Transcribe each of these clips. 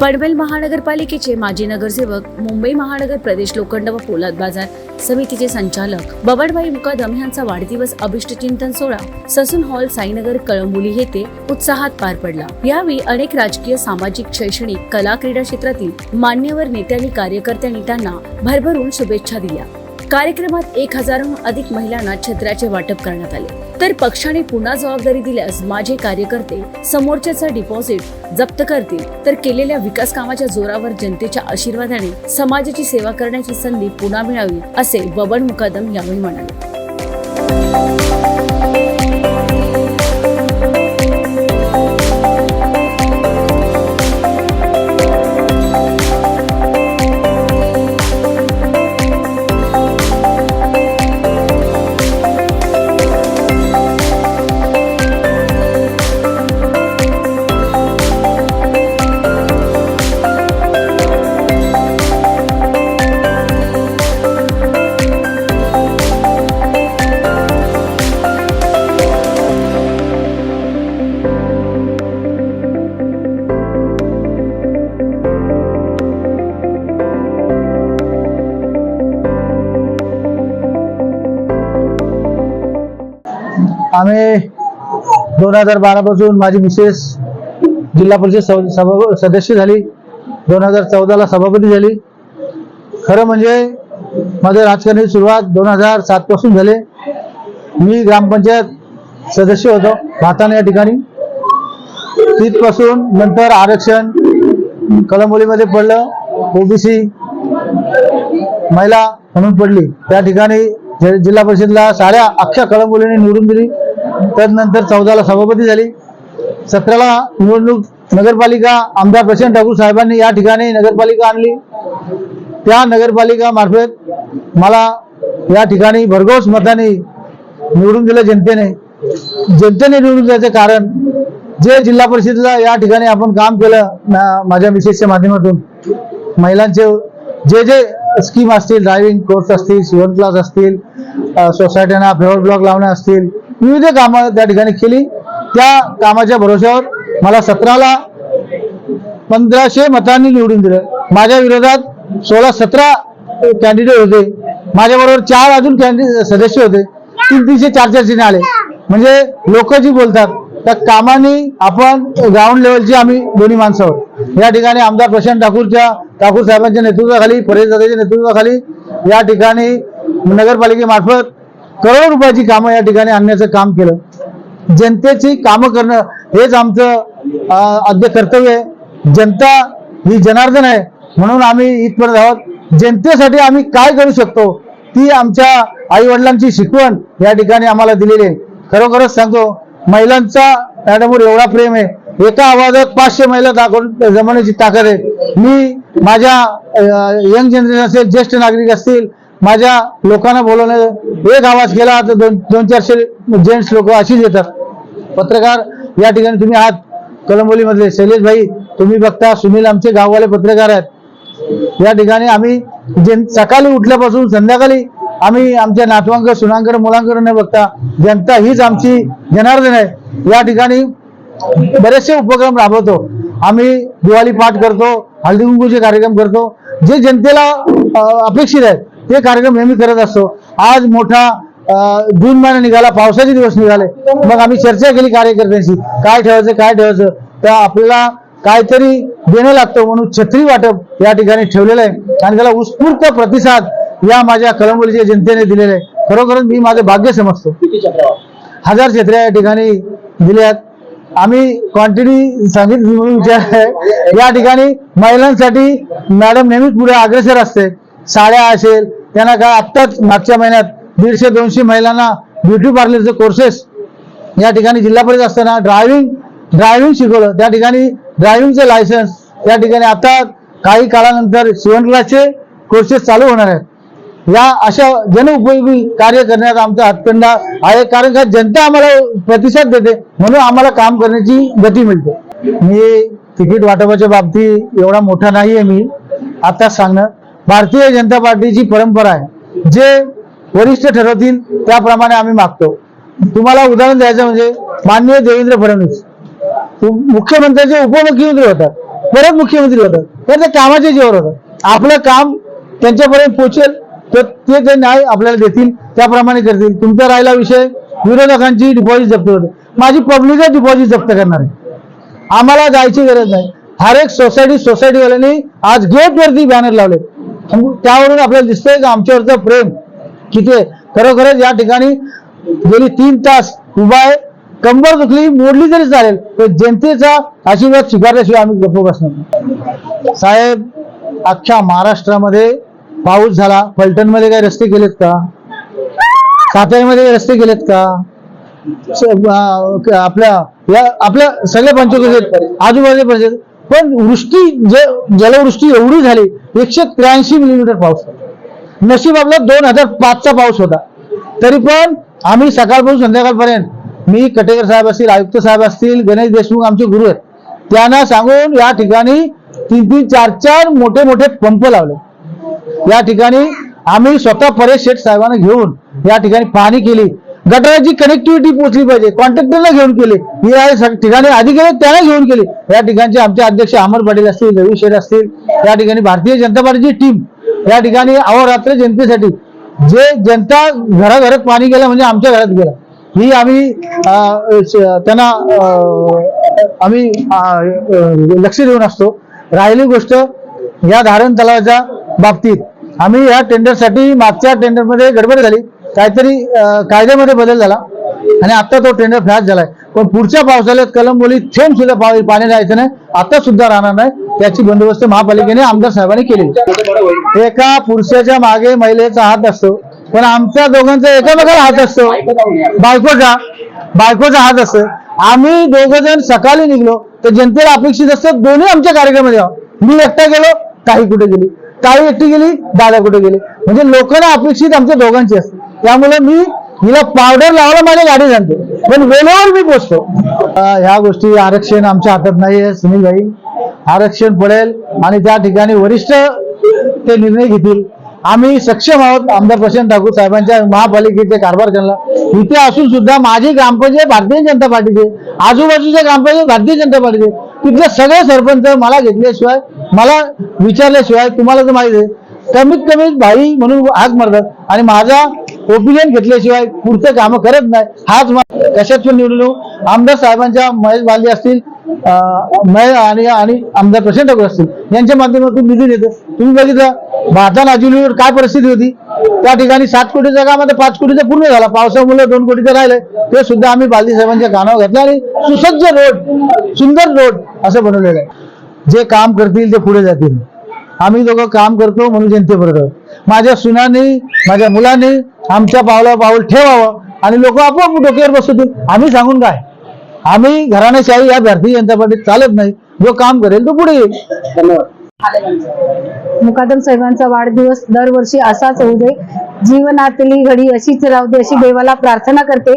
पनवेल महानगरपालिकेचे माजी नगरसेवक मुंबई महानगर प्रदेश लोखंड व पोलाद बाजार समितीचे संचालक बबनभाई मुकादम यांचा वाढदिवस अभिष्टचिंतन सोहळा ससून हॉल साईनगर कळंबोली येथे उत्साहात पार पडला. यावेळी अनेक राजकीय सामाजिक शैक्षणिक कला क्रीडा क्षेत्रातील मान्यवर नेत्यांनी कार्यकर्त्यांनी त्यांना भरभरून शुभेच्छा दिल्या. कार्यक्रमात एक हजारहून अधिक महिलांना छत्र्याचे वाटप करण्यात आले. तर पक्षाने पुन्हा जबाबदारी दिल्यास माझे कार्यकर्ते समोरच्याचा डिपॉझिट जप्त करतील. तर केलेल्या विकास कामाच्या जोरावर जनतेच्या आशीर्वादाने समाजाची सेवा करण्याची संधी पुन्हा मिळावी असे बबन मुकादम यावेळी म्हणाले. आम्ही दोन हजार बारा पासून माझी मिसेस जिल्हा परिषद सव- सभा सदस्य झाली. दोन हजार चौदाला सभापती झाली. खरं म्हणजे माझ्या राजकारणाची सुरुवात दोन हजार सात पासून झाले. मी ग्रामपंचायत सदस्य होतो भाताना या ठिकाणी. तिथपासून नंतर आरक्षण कलंबोलीमध्ये पडलं ओबीसी महिला म्हणून पडली. त्या ठिकाणी जिल्हा परिषदला साऱ्या अख्ख्या कळंबोलीने निवडून दिली. त्यानंतर चौदाला सभापती झाली. सतराला निवडणूक नगरपालिका आमदार प्रशांत ठाकूर साहेबांनी या ठिकाणी नगरपालिका आणली. त्या नगरपालिका मार्फत मला या ठिकाणी भरघोस मताने निवडून दिलं जनतेने. जनतेने निवडून द्यायचं कारण जे जिल्हा परिषदेला या ठिकाणी आपण काम केलं माझ्या मिसेसच्या माध्यमातून महिलांचे जे जे स्कीम असतील ड्रायव्हिंग कोर्स असतील शिवण क्लास असतील सोसायट्यांना फ्लेवर ब्लॉक लावणे असतील विविध कामं त्या ठिकाणी केली. त्या कामाच्या भरोश्यावर मला सतराला पंधराशे मतांनी निवडून दिलं. माझ्या विरोधात सोळा सतरा कॅन्डिडेट होते. माझ्याबरोबर चार अजून कॅन्डिडेट सदस्य होते. तीन तीनशे चार चार चिन्ह आले म्हणजे लोक जी बोलतात त्या कामाने आपण ग्राउंड लेवलची आम्ही दोन्ही माणसं आहोत. या ठिकाणी आमदार प्रशांत ठाकूरच्या ठाकूर साहेबांच्या नेतृत्वाखाली परेश दादाच्या नेतृत्वाखाली या ठिकाणी नगरपालिकेमार्फत करोडो रुपयाची कामं या ठिकाणी आणण्याचं काम केलं. जनतेची कामं करणं हेच आमचं आद्य कर्तव्य आहे. जनता ही जनार्दन आहे म्हणून आम्ही इथपर्यंत आहोत. जनतेसाठी आम्ही काय करू शकतो ती आमच्या आई वडिलांची शिकवण या ठिकाणी आम्हाला दिलेली आहे. खरोखरच सांगतो महिलांचा मॅडमवर एवढा प्रेम आहे. एका आवाजात पाचशे महिला दाखवून जमवण्याची ताकद आहे. मी माझ्या यंग जनरेशन असेल ज्येष्ठ नागरिक असतील माझ्या लोकांना बोलवणं एक आवाज केला तर दोन दोन चारशे जेंट्स लोक अशीच येतात. पत्रकार या ठिकाणी तुम्ही आहात. कलंबोलीमधले शैलेश भाई तुम्ही बघता सुनील आमचे गाववाले पत्रकार आहेत. या ठिकाणी आम्ही जे सकाळी उठल्यापासून संध्याकाळी आम्ही आमच्या नातवांक सुनांकडे मुलांकडे न बघता जनता हीच आमची जनार्दन आहे. या ठिकाणी बरेचसे उपक्रम राबवतो. आम्ही दिवाळी पाठ करतो हळदी कुंकूचे कार्यक्रम करतो. जे जनतेला अपेक्षित आहेत ते कार्यक्रम नेहमी करत असतो. आज मोठा जून महिना निघाला पावसाचे दिवस निघाले. मग आम्ही चर्चा केली कार्यकर्त्यांशी. काय ठेवायचं काय ठेवायचं? तर आपल्याला काहीतरी देणं लागतं म्हणून छत्री वाटप या ठिकाणी ठेवलेलं आहे. आणि त्याला उत्स्फूर्त प्रतिसाद या माझ्या कळंबोलीच्या जनतेने दिलेला खरोखरच मी माझं भाग्य समजतो. हजार छत्र्या या ठिकाणी दिल्यात आम्ही क्वांटिटी विचार आहे. या ठिकाणी महिलांसाठी मॅडम नेहमीच पुढे अग्रेसर असते. साड्या असेल त्यांना काय आत्ताच मागच्या महिन्यात दीडशे दोनशे महिलांना ब्युटी पार्लरचे कोर्सेस या ठिकाणी जिल्हा परिषद असताना ड्रायव्हिंग ड्रायव्हिंग शिकवलं. त्या ठिकाणी ड्रायव्हिंगचे लायसन्स त्या ठिकाणी आता काही काळानंतर शिवण क्लासचे कोर्सेस चालू होणार आहेत. या अशा जनउपयोगी कार्य करण्यात आमचा हातखंडा आहे. कारण का जनता आम्हाला प्रतिसाद देते म्हणून आम्हाला काम करण्याची गती मिळते. मी तिकीट वाटपाच्या बाबतीत एवढा मोठा नाही आहे मी. आता सांगणं भारतीय जनता पार्टीची परंपरा आहे. जे वरिष्ठ ठरवतील त्याप्रमाणे आम्ही मागतो. तुम्हाला उदाहरण द्यायचं म्हणजे माननीय देवेंद्र फडणवीस. मुख्यमंत्र्याचे उपमुख्यमंत्री होतात परत मुख्यमंत्री होतात तर ते कामाच्या जीवावर होतं आपलं काम त्यांच्यापर्यंत पोचेल तर ते जे न्याय आपल्याला देतील त्याप्रमाणे करतील. तुमचा राहिला विषय विरोधकांची डिपॉझिट जप्त करते माझी पब्लिकच डिपॉझिट जप्त करणार आहे. आम्हाला जायची गरज नाही. हर एक सोसायटी सोसायटीवाल्यांनी आज गेटवरती बॅनर लावले. त्यावरून आपल्याला दिसतंय की आमच्यावरचं प्रेम किती आहे. खरोखरच या ठिकाणी गेली तीन तास उभा आहे. कंबर दुखली मोडली तरी चालेल पण जनतेचा आशीर्वाद स्वीकारल्याशिवाय आम्ही गप्प बसणार साहेब अख्ख्या महाराष्ट्रामध्ये पाऊस झाला. फलटणमध्ये काही रस्ते केलेत का? साताऱ्यामध्ये रस्ते केलेत का? आपल्या या आपल्या सगळ्या पंचकृषीत आजूबाजूच्या परिषद पण वृष्टी जे जलवृष्टी एवढी झाली एकशे त्र्याऐंशी मिलीमीटर पाऊस नशीब आपला दोन हजार पाचचा पाऊस होता. तरी पण आम्ही सकाळपासून संध्याकाळपर्यंत मी कटेकर साहेब असतील आयुक्त साहेब असतील गणेश देशमुख आमचे गुरु आहेत त्यांना सांगून या ठिकाणी तीन तीन चार चार मोठे मोठे पंप लावले. या ठिकाणी आम्ही स्वतः परेश शेठ साहेबांना घेऊन या ठिकाणी पाहणी केली. गटाराची कनेक्टिव्हिटी पोहोचली पाहिजे. कॉन्ट्रॅक्टरला घेऊन केली. या स- ठिकाणी अधिकारी त्यांना घेऊन केली. या ठिकाणचे आमचे अध्यक्ष अमर पाटील असतील रवी शेठ असतील या ठिकाणी भारतीय जनता पार्टीची टीम या ठिकाणी अहोरात्र जनतेसाठी. जे जनता घराघरात पाणी गेलं म्हणजे आमच्या घरात गेलं. ही आम्ही त्यांना आम्ही लक्ष देऊन असतो. राहिली गोष्ट या धारण तलावाच्या बाबतीत. आम्ही या टेंडरसाठी मागच्या टेंडरमध्ये गडबड झाली. काहीतरी कायद्यामध्ये बदल झाला. आणि आता तो टेंडर फ्लॅश झालाय. पण पुढच्या पावसाळ्यात कलंबोली थेंब सुद्धा पाणी जायचं नाही. आता सुद्धा राहणार नाही. त्याची बंदोबस्त महापालिकेने आमदार साहेबांनी केली. एका पुरुषाच्या मागे महिलेचा हात असतो. पण आमच्या दोघांचा एकामेकाला हात असतो. बायकोचा बायकोचा हात असतो. आम्ही दोघ जण सकाळी निघलो. तर जनतेला अपेक्षित असतं दोन्ही आमच्या कार्यक्रमामध्ये यावं. मी एकटा गेलो काही कुठे गेली. ताई एकटी गेली दादा कुठे गेली? म्हणजे लोकांना अपेक्षित आमच्या दोघांची असते. त्यामुळे मी हिला पावडर लावायला माझ्या गाडी जाणतो पण वेळेवर मी पोचतो. ह्या गोष्टी आरक्षण आमच्या हातात नाहीये सुनील भाई. आरक्षण पडेल आणि त्या ठिकाणी वरिष्ठ ते निर्णय घेतील. आम्ही सक्षम आहोत आमदार प्रशांत ठाकूर साहेबांच्या महापालिकेचे कारभार केला इथे असून सुद्धा माझी ग्रामपंचायत भारतीय जनता पार्टीचे आजूबाजूच्या ग्रामपंचायत भारतीय जनता पार्टीचे तिथले सगळे सरपंच मला घेतल्याशिवाय मला विचारल्याशिवाय तुम्हाला तर माहिती आहे. कमीत कमी भाई म्हणून हाक मारतात आणि माझा ओपिनियन घेतल्याशिवाय पुढचं कामं करत नाही. हाच मा- पण निवडून आमदार साहेबांच्या महेश बालदी असतील आणि आणि आमदार प्रशांत ठाकूर असतील यांच्या माध्यमातून निधी देतो. तुम्ही बघितलं भाता नाजुलीवर काय परिस्थिती होती? त्या ठिकाणी सात कोटीच्या कामात पाच कोटीचं पूर्ण झाला. पावसामुळे दोन कोटीचं राहिलंय. ते सुद्धा आम्ही बालदी साहेबांच्या कानावर घातलं आणि सुसज्ज रोड सुंदर रोड असं बनवलेलं आहे. जे काम करतील ते पुढे जातील. आम्ही दोघं काम करतो म्हणून जनतेबरोबर माझ्या सुनांनी माझ्या मुलांनी आमच्या पावला पाऊल ठेवावं आणि लोक आपोआप डोक्यावर बसवतील आम्ही सांगून काय? आम्ही घराण्याशाही या भारतीय जनता पार्टीत चालत नाही. जो काम करेल तो पुढे येईल. मुकादम साहेबांचा वाढदिवस दरवर्षी असाच होऊ दे. जीवनातली घडी अशीच राहू दे अशी देवाला प्रार्थना करते.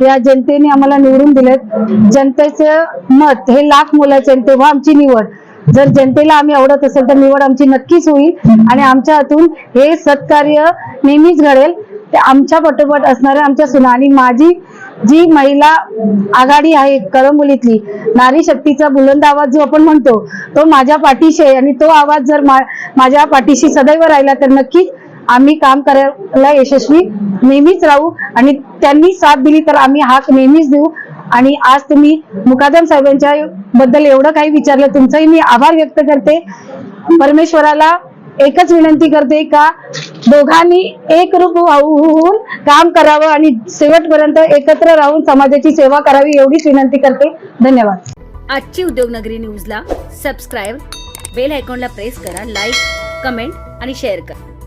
या जनतेने आम्हाला निवडून दिलेत. जनतेचं मत हे लाख मुलाचे तेव्हा आमची निवड. जर जनतेला आम्ही आवडत असेल तर निवड आमची नक्कीच होईल. आणि आमच्या हातून हे सत्कार्य नेहमीच घडेल. ते आमच्या पटोपट असणाऱ्या आमच्या सुना आणि माझी जी महिला आघाडी आहे कळंबोलीतली नारी शक्तीचा बुलंद आवाज जो आपण म्हणतो तो माझ्या पाठीशी आहे आणि तो आवाज जर माझ्या पाठीशी सदैव राहिला तर नक्कीच आम्ही काम करायला यशस्वी नेहमीच राहू आणि त्यांनी साथ दिली तर आम्ही हाक नेहमीच देऊ. आणि आज तुम्ही मुकादम साहेबांच्या बद्दल एवढं काही विचारलं तुमचाही मी आभार व्यक्त करते. परमेश्वराला एकच विनंती करते का दोघांनी एक रूप होऊन काम करावं आणि शेवटपर्यंत एकत्र राहून समाजाची सेवा करावी एवढीच विनंती करते. धन्यवाद. आजची उद्योगनगरी न्यूजला सबस्क्राईब बेल आयकॉनला प्रेस करा लाईक कमेंट आणि शेअर करा.